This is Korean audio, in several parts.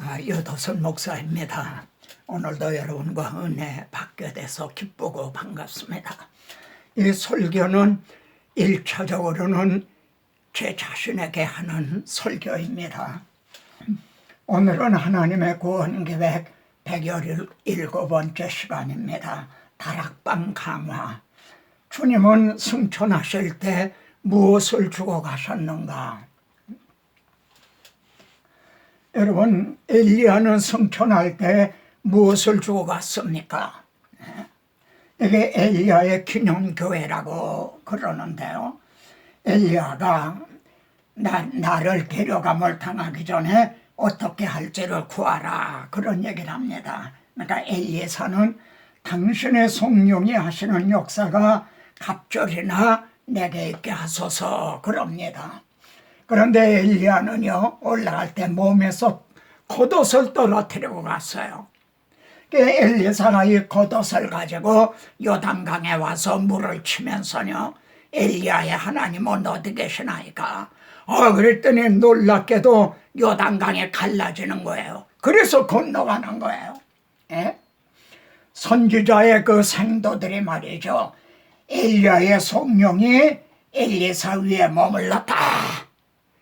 아, 여도선 목사입니다. 오늘도 여러분과 은혜 받게 돼서 기쁘고 반갑습니다. 이 설교는 일차적으로는 제 자신에게 하는 설교입니다. 오늘은 하나님의 구원 계획 117번째 시간입니다. 다락방 강화. 주님은 승천하실 때 무엇을 주고 가셨는가? 여러분 엘리야는 승천할 때 무엇을 주고 갔습니까? 이게 엘리야의 기념교회라고 그러는데요. 엘리야가 나, 나를 데려감을 당하기 전에 어떻게 할지를 구하라 그런 얘기를 합니다. 그러니까 엘리에서는 당신의 성령이 하시는 역사가 갑절이나 내게 있게 하소서 그럽니다. 그런데 엘리야는요 올라갈 때 몸에서 겉옷을 떨어뜨리고 갔어요. 그 엘리사가 이 겉옷을 가지고 요단강에 와서 물을 치면서요 엘리야의 하나님은 어디 계시나이까? 어 그랬더니 놀랍게도 요단강에 갈라지는 거예요. 그래서 건너가는 거예요. 예? 선지자의 그 생도들이 말이죠. 엘리야의 성령이 엘리사 위에 머물렀다.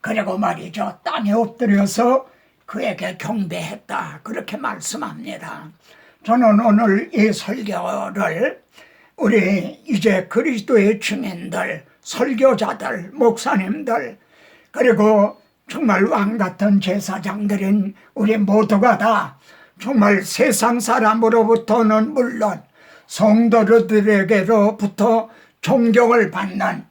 그리고 말이죠. 땅에 엎드려서 그에게 경배했다. 그렇게 말씀합니다. 저는 오늘 이 설교를 우리 이제 그리스도의 증인들, 설교자들, 목사님들, 그리고 정말 왕 같은 제사장들인 우리 모두가 다 정말 세상 사람으로부터는 물론 성도들에게로부터 존경을 받는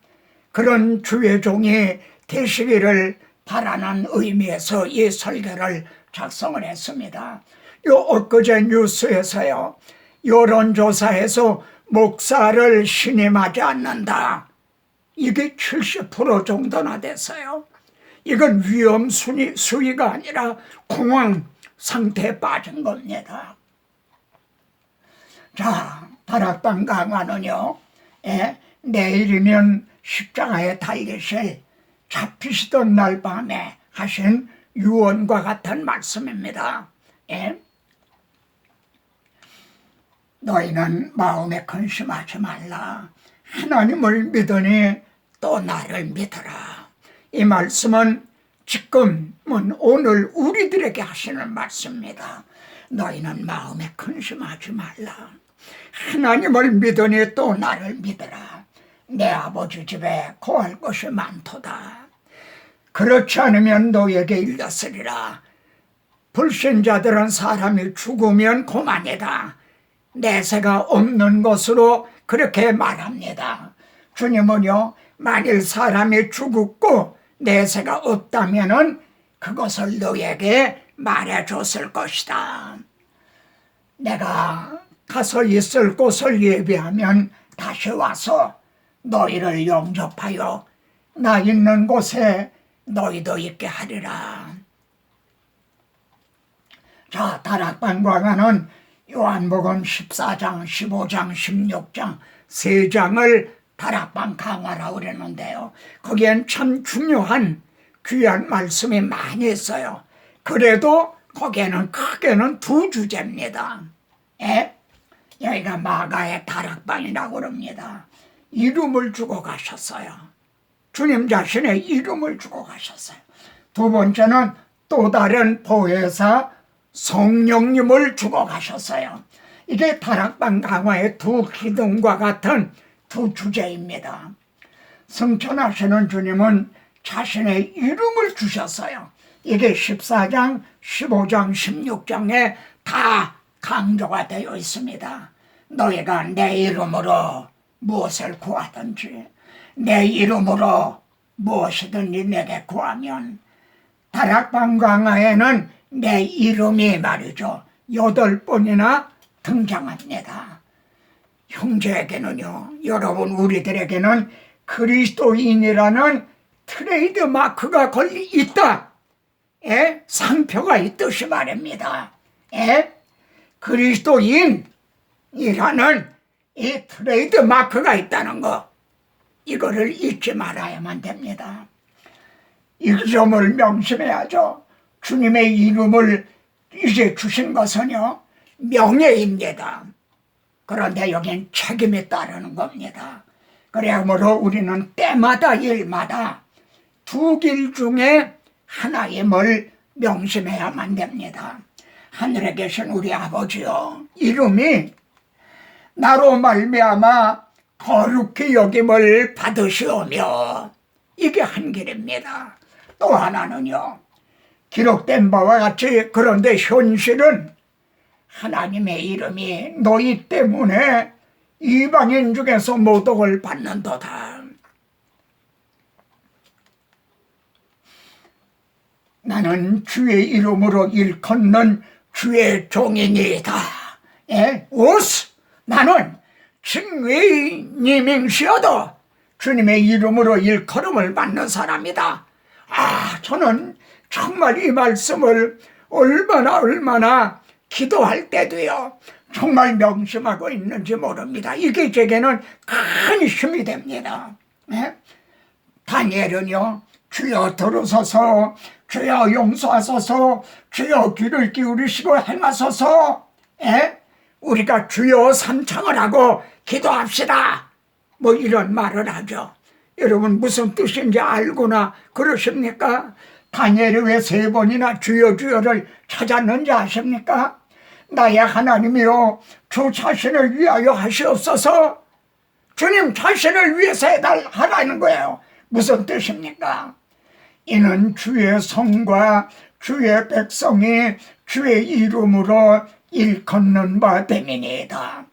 그런 주의 종이 되시기를 바라는 의미에서 이 설교를 작성을 했습니다. 요 엊그제 뉴스에서요. 여론조사에서 목사를 신임하지 않는다. 이게 70% 정도나 됐어요. 이건 위험 순위, 수위가 아니라 공황 상태에 빠진 겁니다. 자, 다락방 강화는요, 예, 내일이면 십자가에 달리실 잡히시던 날 밤에 하신 유언과 같은 말씀입니다. 예? 너희는 마음에 근심하지 말라. 하나님을 믿으니 또 나를 믿어라. 이 말씀은 지금은 오늘 우리들에게 하시는 말씀입니다. 너희는 마음에 근심하지 말라. 하나님을 믿으니 또 나를 믿어라. 내 아버지 집에 고할 것이 많도다. 그렇지 않으면 너에게 일렀으리라. 불신자들은 사람이 죽으면 고만이다. 내세가 없는 것으로 그렇게 말합니다. 주님은요, 만일 사람이 죽었고 내세가 없다면은 그것을 너에게 말해 줬을 것이다. 내가 가서 있을 곳을 예비하면 다시 와서 너희를 영접하여 나 있는 곳에 너희도 있게 하리라. 자, 다락방 광화는 요한복음 14장, 15장, 16장 세 장을 다락방 강화라고 그랬는데요. 거기엔 참 중요한 귀한 말씀이 많이 있어요. 그래도 거기에는 크게는 두 주제입니다. 예? 여기가 마가의 다락방이라고 그럽니다. 이름을 주고 가셨어요. 주님 자신의 이름을 주고 가셨어요. 두 번째는 또 다른 보혜사 성령님을 주고 가셨어요. 이게 다락방 강화의 두 기둥과 같은 두 주제입니다. 승천하시는 주님은 자신의 이름을 주셨어요. 이게 14장, 15장, 16장에 다 강조가 되어 있습니다. 너희가 내 이름으로 무엇을 구하든지 내 이름으로 무엇이든지 내게 구하면 다락방 강화에는 내 이름이 말이죠. 여덟 번이나 등장합니다. 형제에게는요, 여러분 우리들에게는 그리스도인이라는 트레이드 마크가 걸리 있다. 예? 상표가 있듯이 말입니다. 예? 그리스도인이라는 이 트레이드 마크가 있다는 거. 이거를 잊지 말아야만 됩니다. 이 점을 명심해야죠. 주님의 이름을 이제 주신 것은요 명예입니다. 그런데 여긴 책임이 따르는 겁니다. 그러므로 우리는 때마다 일마다 두 길 중에 하나임을 명심해야만 됩니다. 하늘에 계신 우리 아버지요 이름이 나로 말미암아 거룩히 여김을 받으시오며 이게 한 길입니다. 또 하나는요 기록된 바와 같이 그런데 현실은 하나님의 이름이 너희 때문에 이방인 중에서 모독을 받는도다. 나는 주의 이름으로 일컫는 주의 종이니이다. 예? 오스! 나는 증외님이시어도 주님의 이름으로 일컬음을 받는 사람이다. 아, 저는 정말 이 말씀을 얼마나 얼마나 기도할 때도요. 정말 명심하고 있는지 모릅니다. 이게 제게는 큰 힘이 됩니다. 예? 다니엘은요, 주여 들어서서, 주여 용서하소서, 주여 귀를 기울이시고 행하소서, 예? 우리가 주여 삼창을 하고 기도합시다. 뭐 이런 말을 하죠. 여러분 무슨 뜻인지 알고나 그러십니까? 다니엘이 왜 세 번이나 주여 주여를 찾았는지 아십니까? 나의 하나님이요 주 자신을 위하여 하시옵소서 주님 자신을 위해서 해달하라는 거예요. 무슨 뜻입니까? 이는 주의 성과 주의 백성이 주의 이름으로 일컫는 바 됨이니이다.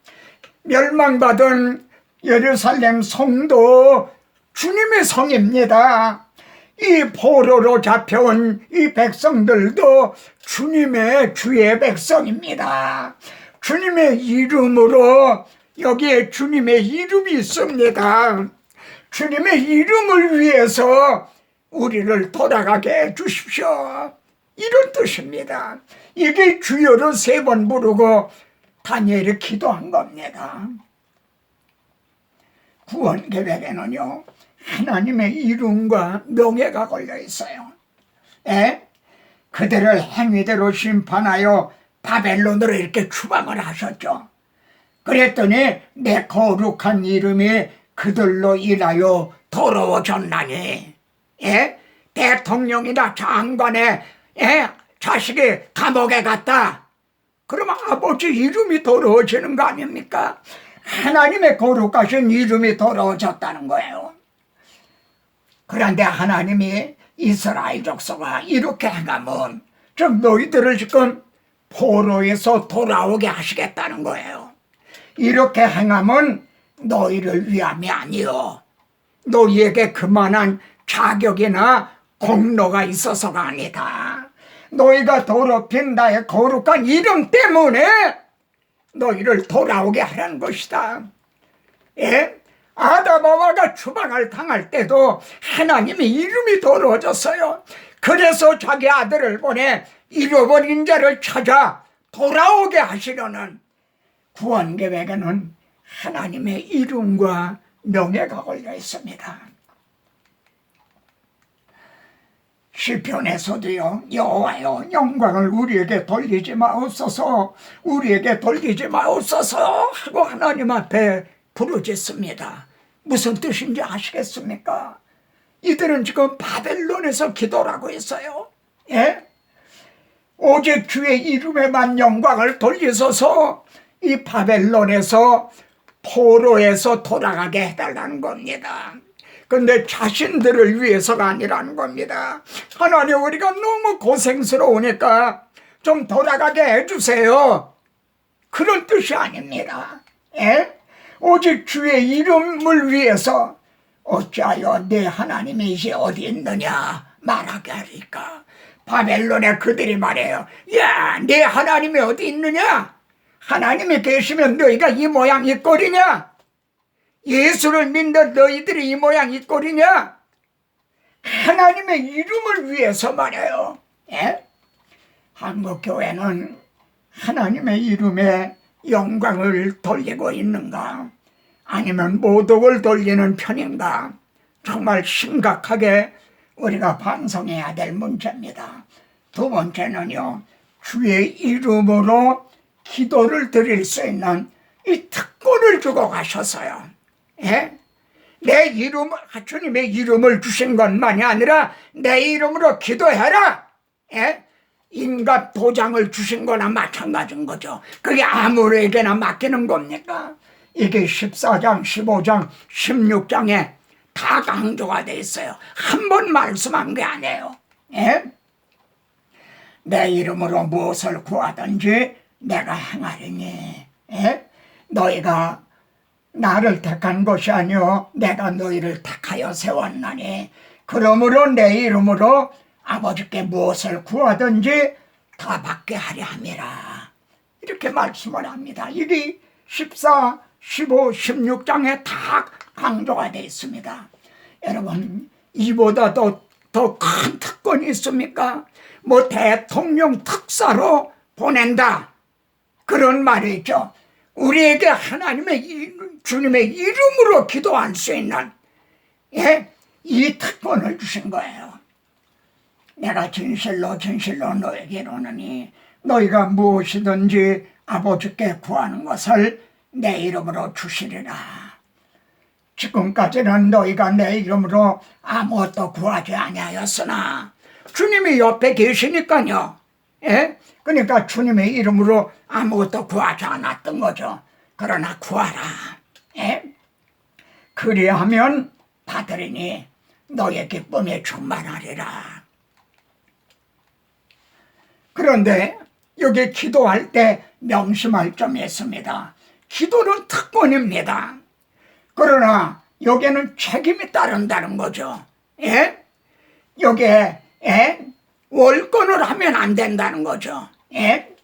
멸망받은 예루살렘 성도 주님의 성입니다. 이 포로로 잡혀온 이 백성들도 주님의 주의 백성입니다. 주님의 이름으로 여기에 주님의 이름이 있습니다. 주님의 이름을 위해서 우리를 돌아가게 해 주십시오. 이런 뜻입니다. 이게 주여를 세 번 부르고 다니엘이 기도한 겁니다. 구원 계획에는요, 하나님의 이름과 명예가 걸려 있어요. 에? 그들을 행위대로 심판하여 바벨론으로 이렇게 추방을 하셨죠. 그랬더니 내 거룩한 이름이 그들로 인하여 더러워졌나니, 예? 대통령이나 장관의 예? 자식이 감옥에 갔다. 그러면 아버지 이름이 더러워지는 거 아닙니까? 하나님의 거룩하신 이름이 더러워졌다는 거예요. 그런데 하나님이 이스라엘 족속아 이렇게 행하면 좀 너희들을 지금 포로에서 돌아오게 하시겠다는 거예요. 이렇게 행하면 너희를 위함이 아니요. 너희에게 그만한 자격이나 공로가 있어서가 아니다. 너희가 더럽힌 나의 거룩한 이름 때문에 너희를 돌아오게 하라는 것이다. 예? 아다마와가 추방을 당할 때도 하나님의 이름이 더러워졌어요. 그래서 자기 아들을 보내 잃어버린 자를 찾아 돌아오게 하시려는 구원 계획에는 하나님의 이름과 명예가 걸려 있습니다. 시편에서도요 여호와여 영광을 우리에게 돌리지 마옵소서 우리에게 돌리지 마옵소서 하고 하나님 앞에 부르짖습니다 무슨 뜻인지 아시겠습니까? 이들은 지금 바벨론에서 기도를 하고 있어요 예? 오직 주의 이름에만 영광을 돌리소서 이 바벨론에서 포로에서 돌아가게 해달라는 겁니다 근데 자신들을 위해서가 아니라는 겁니다. 하나님 우리가 너무 고생스러우니까 좀 돌아가게 해주세요. 그런 뜻이 아닙니다. 예? 오직 주의 이름을 위해서 어찌하여 내 하나님이 이제 어디 있느냐 말하게 하리까. 바벨론에 그들이 말해요. 야, 내 하나님이 어디 있느냐? 하나님이 계시면 너희가 이 모양 이 꼴이냐? 예수를 믿는 너희들이 이 모양 이 꼴이냐? 하나님의 이름을 위해서 말해요. 예? 한국 교회는 하나님의 이름에 영광을 돌리고 있는가? 아니면 모독을 돌리는 편인가? 정말 심각하게 우리가 반성해야 될 문제입니다. 두 번째는요, 주의 이름으로 기도를 드릴 수 있는 이 특권을 주고 가셔서요. 예? 내 이름, 주님의 이름을 주신 것만이 아니라 내 이름으로 기도해라. 예? 인갑 도장을 주신 거나 마찬가지인 거죠. 그게 아무에게나 맡기는 겁니까? 이게 14장, 15장, 16장에 다 강조가 돼 있어요. 한 번 말씀한 게 아니에요. 예? 내 이름으로 무엇을 구하든지 내가 행하리니 예? 너희가 나를 택한 것이 아니요 내가 너희를 택하여 세웠나니. 그러므로 내 이름으로 아버지께 무엇을 구하든지 다 받게 하려 함이라. 이렇게 말씀을 합니다. 이게 14, 15, 16장에 다 강조가 되어 있습니다. 여러분 이보다 더 더 큰 특권이 있습니까? 뭐 대통령 특사로 보낸다. 그런 말이 있죠 우리에게 하나님의 이- 주님의 이름으로 기도할 수 있는 예? 이 특권을 주신 거예요. 내가 진실로 진실로 너에게 이르노니 너희가 무엇이든지 아버지께 구하는 것을 내 이름으로 주시리라. 지금까지는 너희가 내 이름으로 아무것도 구하지 아니하였으나 주님이 옆에 계시니까요. 예? 그러니까 주님의 이름으로 아무것도 구하지 않았던 거죠. 그러나 구하라. 예? 그리하면 받으리니 너의 기쁨에 충만하리라. 그런데 여기 기도할 때 명심할 점이 있습니다. 기도는 특권입니다. 그러나 여기에는 책임이 따른다는 거죠. 예? 여기에 예? 월권을 하면 안 된다는 거죠. 예?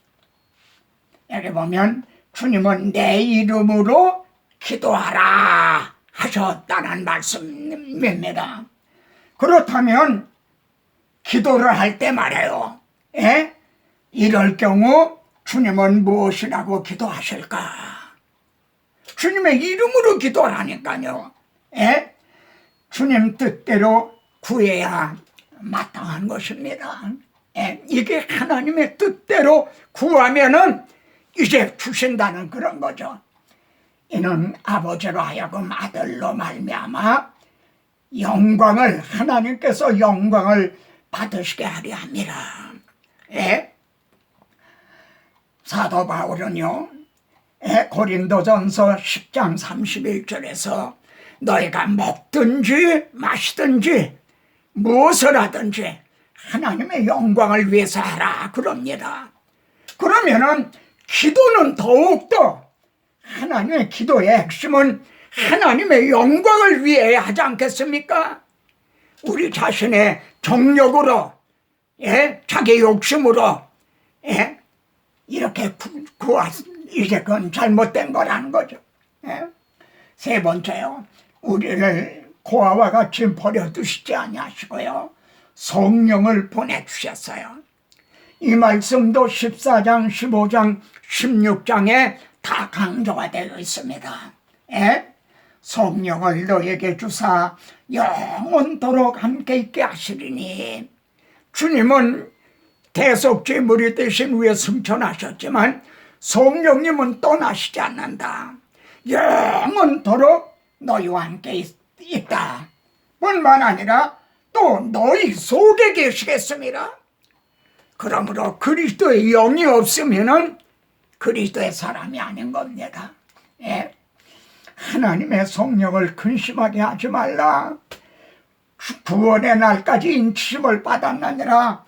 여기 보면 주님은 내 이름으로 기도하라 하셨다는 말씀입니다. 그렇다면 기도를 할 때 말해요. 예? 이럴 경우 주님은 무엇이라고 기도하실까? 주님의 이름으로 기도하니까요. 예? 주님 뜻대로 구해야 마땅한 것입니다. 예, 이게 하나님의 뜻대로 구하면은 이제 주신다는 그런 거죠. 이는 아버지로 하여금 아들로 말미암아 영광을 하나님께서 영광을 받으시게 하려 함이라. 예? 사도 바울은요. 예, 고린도전서 10장 31절에서 너희가 먹든지 마시든지 무엇을 하든지 하나님의 영광을 위해서 하라 그럽니다. 그러면은 기도는 더욱더 하나님의 기도의 핵심은 하나님의 영광을 위해 하지 않겠습니까? 우리 자신의 정력으로, 예, 자기 욕심으로, 예, 이렇게 구, 구하, 이제 그건 잘못된 거라는 거죠. 예? 세 번째요, 우리를 고아와 같이 버려두시지 아니하시고요, 성령을 보내주셨어요. 이 말씀도 14장, 15장, 16장에 다 강조가 되어 있습니다. 예? 성령을 너에게 주사 영원토록 함께 있게 하시리니 주님은 대속제물이 되신 후에 승천하셨지만 성령님은 떠나시지 않는다. 영원토록 너희와 함께 있, 있다. 뿐만 아니라 또 너희 속에 계시겠습니다. 그러므로 그리스도의 영이 없으면은 그리스도의 사람이 아닌 겁니다. 예. 하나님의 성령을 근심하게 하지 말라. 구원의 날까지 인치심을 받았느니라.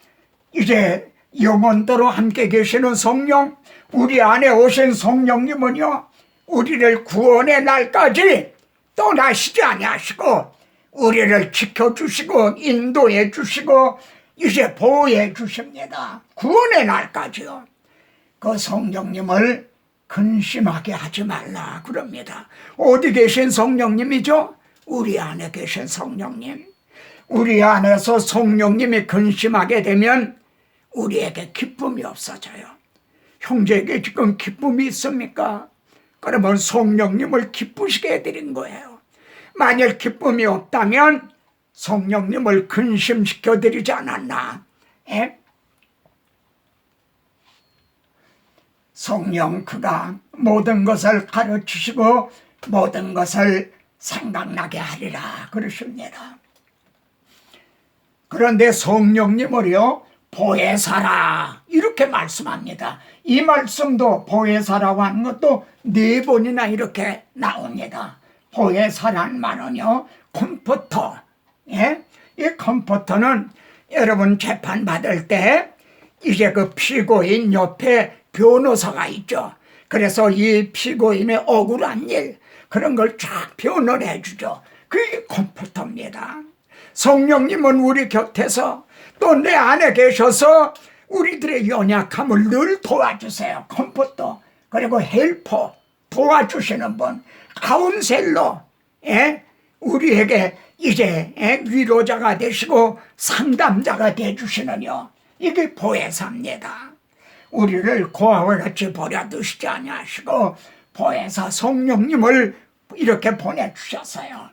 이제 영원토록 함께 계시는 성령, 우리 안에 오신 성령님은요, 우리를 구원의 날까지 떠나시지 아니하시고, 우리를 지켜주시고, 인도해 주시고, 이제 보호해 주십니다. 구원의 날까지요. 그 성령님을 근심하게 하지 말라 그럽니다. 어디 계신 성령님이죠? 우리 안에 계신 성령님. 우리 안에서 성령님이 근심하게 되면 우리에게 기쁨이 없어져요. 형제에게 지금 기쁨이 있습니까? 그러면 성령님을 기쁘시게 해드린 거예요. 만일 기쁨이 없다면 성령님을 근심시켜 드리지 않았나? 에? 성령 그가 모든 것을 가르치시고 모든 것을 생각나게 하리라 그러십니다. 그런데 성령님을요 보혜사라 이렇게 말씀합니다. 이 말씀도 보혜사라고 하는 것도 네 번이나 이렇게 나옵니다. 보혜사란 말은요 컴포터 예? 이 컴포터는 여러분 재판 받을 때 이제 그 피고인 옆에 변호사가 있죠. 그래서 이 피고인의 억울한 일 그런 걸 쫙 변호를 해주죠. 그게 컴포터입니다. 성령님은 우리 곁에서 또 내 안에 계셔서 우리들의 연약함을 늘 도와주세요. 컴포터 그리고 헬퍼 도와주시는 분 카운셀러 예? 우리에게 이제 예? 위로자가 되시고 상담자가 되주시느뇨 이게 보혜사입니다. 우리를 고아와 같이 버려두시지 아니하시고 보혜사 성령님을 이렇게 보내주셨어요.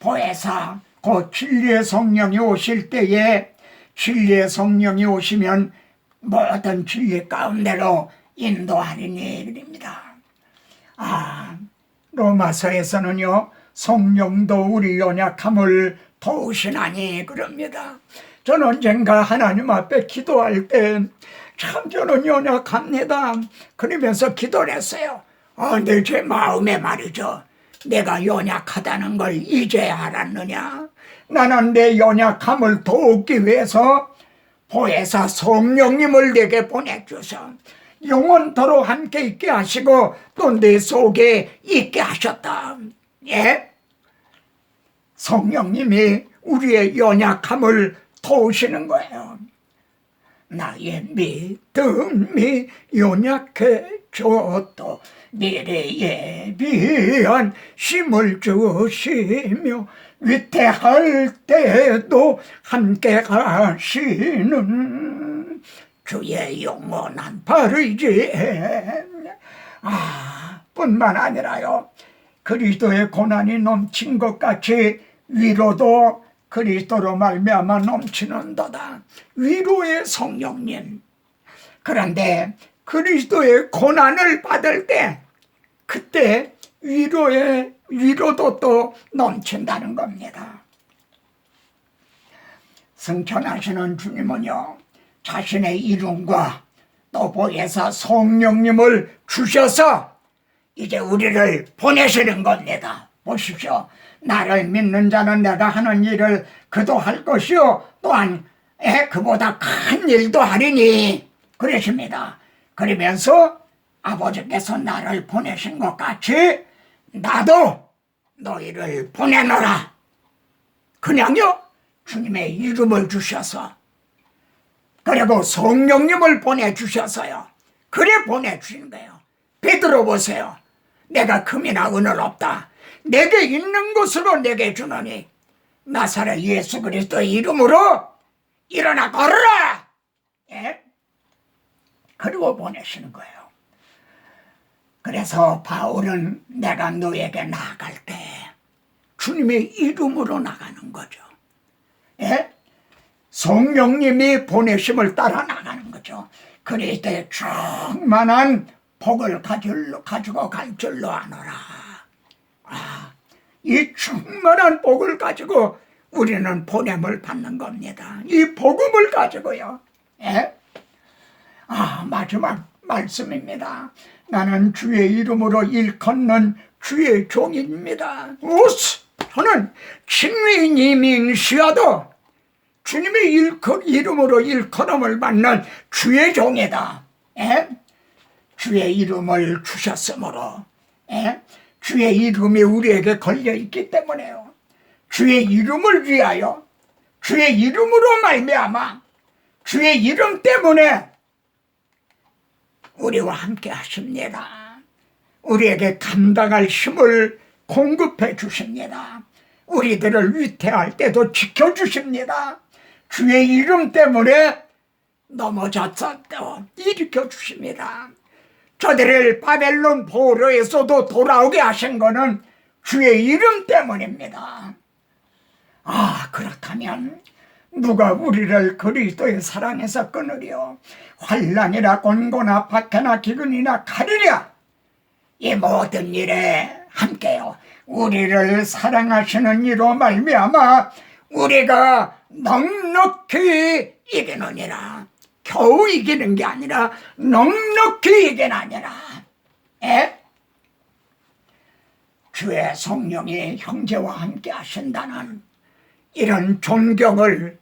보혜사 그 진리의 성령이 오실 때에 진리의 성령이 오시면 모든 진리 가운데로 인도하리니 그럽니다. 아 로마서에서는요 성령도 우리 연약함을 도우시나니 그럽니다. 저는 언젠가 하나님 앞에 기도할 때 참 저는 연약합니다. 그러면서 기도를 했어요. 아, 근데 제 마음에 말이죠. 내가 연약하다는 걸 이제야 알았느냐? 나는 내 연약함을 돕기 위해서 보혜사 성령님을 내게 보내주셔. 영원토록 함께 있게 하시고 또 내 속에 있게 하셨다. 예? 성령님이 우리의 연약함을 도우시는 거예요. 나의 믿음이 연약해져도 미래에 비한 힘을 주시며 위태할 때도 함께 가시는 주의 영원한 발의지 아 뿐만 아니라요 그리스도의 고난이 넘친 것 같이 위로도 그리스도로 말미암아 넘치는도다. 위로의 성령님. 그런데 그리스도의 고난을 받을 때 그때 위로의 위로도 또 넘친다는 겁니다. 승천하시는 주님은요 자신의 이름과 또 보혜사 성령님을 주셔서 이제 우리를 보내시는 겁니다. 보십시오. 나를 믿는 자는 내가 하는 일을 그도 할 것이요 또한 에, 그보다 큰 일도 하리니 그러십니다. 그러면서 아버지께서 나를 보내신 것 같이 나도 너희를 보내노라. 그냥요 주님의 이름을 주셔서 그리고 성령님을 보내주셔서요. 그래 보내주신 거예요. 베드로 보세요. 내가 금이나 은을 없다. 내게 있는 것으로 내게 주노니 나사렛 예수 그리스도의 이름으로 일어나 걸어라. 예? 그리고 보내시는 거예요. 그래서 바울은 내가 너에게 나아갈 때 주님의 이름으로 나가는 거죠. 예? 성령님이 보내심을 따라 나가는 거죠. 그리스도의 충만한 복을 가지고 갈 줄로 아노라. 아, 이 충만한 복을 가지고 우리는 보냄을 받는 겁니다. 이 복음을 가지고요. 예? 아, 마지막 말씀입니다. 나는 주의 이름으로 일컫는 주의 종입니다. 오스! 저는 친위인이 맹시하도 주님의 일컬, 이름으로 일컬음을 받는 주의 종이다. 예? 주의 이름을 주셨으므로 예? 주의 이름이 우리에게 걸려 있기 때문에요. 주의 이름을 위하여 주의 이름으로 말미암아 주의 이름 때문에 우리와 함께 하십니다. 우리에게 감당할 힘을 공급해 주십니다. 우리들을 위태할 때도 지켜주십니다. 주의 이름 때문에 넘어졌어도 일으켜 주십니다. 저들을 바벨론 포로에서도 돌아오게 하신 것은 주의 이름 때문입니다. 아, 그렇다면 누가 우리를 그리스도의 사랑에서 끊으려 환란이나 곤고나 박해나 기근이나 가리랴? 이 모든 일에 함께요. 우리를 사랑하시는 이로 말미암아 우리가 넉넉히 이기느니라 겨우 이기는 게 아니라 넉넉히 이기느니라 에? 주의 성령이 형제와 함께 하신다는 이런 존경을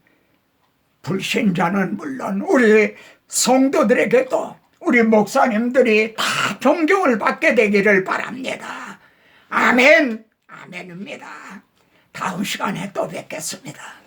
불신자는 물론 우리 성도들에게도 우리 목사님들이 다 존경을 받게 되기를 바랍니다. 아멘, 아멘입니다. 다음 시간에 또 뵙겠습니다.